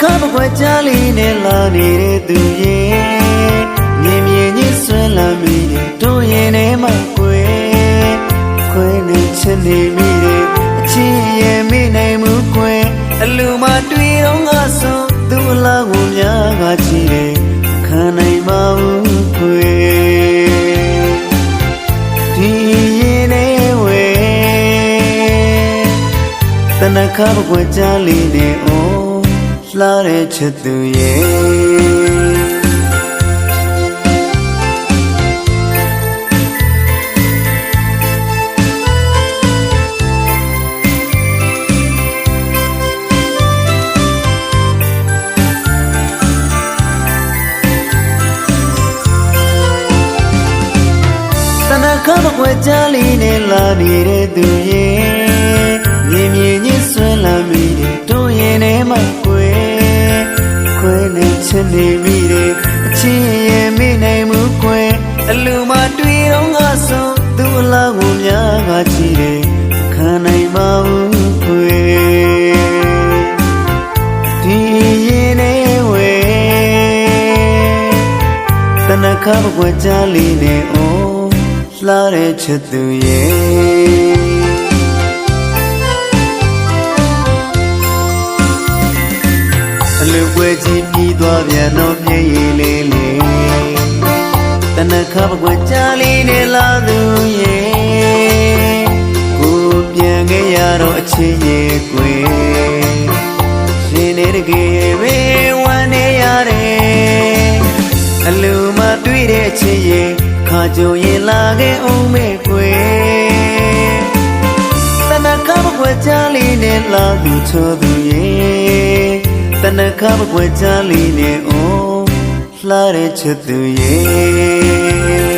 ခွက်ကြားလေးနဲ့လာနေတဲ့သူရဲ့မြင်မြင်ချင်းဆွဲလာမိတယ်တို့ရင်ထဲမှာကွယ်ခွဲနေချင်နေမိတယ်အချင်းရဲ့မိနိုင်မှုကွယ်အလူမတွေ့တော့ငါဆုံးသူ့အလားကိုများကချီတယ်ခံနိုင်မဘူးကွယ်ဒီရင်နဲ့ဝဲတနခါဘွယ်ကြားလေးနဲ့အိုး လှတဲ့ချစ်သူရဲ့တနခါမကွယ်ကြလေးနဲ့လာနေတဲ့သူရဲ့ ချင်နေမိတယ်အချင်းရဲ့မိနိုင်မှုကွယ်အလူမတွေ့တော့ငါဆုံးသူ့အလားကိုများကချီတယ်ခံနိုင်မဘူးကွယ်ဒီရင်နဲ့ဝဲတနခါမကွယ်ကြလေးနဲ့အိုးလှတဲ့ချစ်သူရဲ့ ပွဲကြီးပြီးသွားပြန်တော့မျက်ရည်လေးလေးတနခါပကွယ်ကြားလေးနဲ့လာသူရဲ့ကိုပြန်ခဲ့ရတော့အချင်းရဲ့ကွယ်ရှင်နေတကယ်ပဲဝမ်းနေရတယ်အလူမတွေ့တဲ့ချစ်ရဲ့ခါကြုံရင်လာခဲ့အောင်မဲ့ကွယ်တနခါပကွယ်ကြားလေးနဲ့လာသူချောသူရဲ့ တနခါပကွယ်ကြားလေးနဲ့အိုးလှတဲ့ချစ်သူရဲ့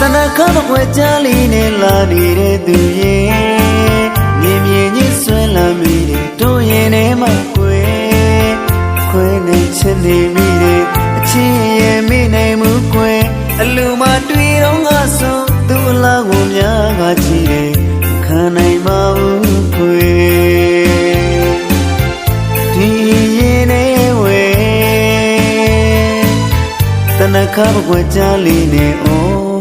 တနခါမခွဲကြားလေးနဲ့လာနေတဲ့သူရဲ့မြင်မြင်ချင်း ဆွဲလာမိတယ်တို့ရင်ထဲမှာကွယ်ခွဲနေချင်နေမိတယ်အချင်းရဲ့မိနိုင်မှုကွယ်အလူမတွေ့တော့ငါဆုံးသူ့အလားကိုများကချီတယ်ခံနိုင်မဘူးကွယ်ဒီရင်နဲ့ဝဲတနခါမခွဲကြားလေးနဲ့အိုး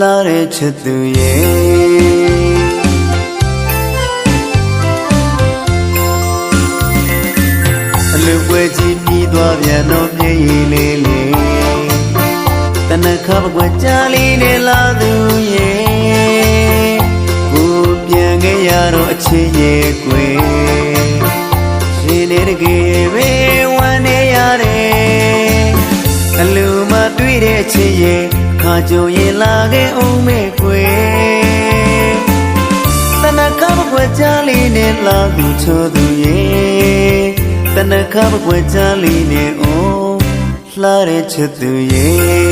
လှတဲ့ချစ်သူရဲ့ သွားပြန်တော့မျက်ရည်လေးလေးတနခါပကွယ်ကြားလေးနဲ့လာသူရဲ့ကိုပြန်ခဲ့ရတော့အချင်းရဲ့ကွယ်ရှင်နေတကယ်ပဲဝမ်းနေရတယ်အလူမတွေ့တဲ့ချင်းရဲ့ခါကြုံရင်လာခဲ့အောင်မဲ့ကွယ်တနခါပကွယ်ကြားလေးနဲ့လာသူချောသူရဲ့တန ခါပကွယ်ကြားလေးနဲ့အိုးလှတဲ့ချစ်သူရဲ့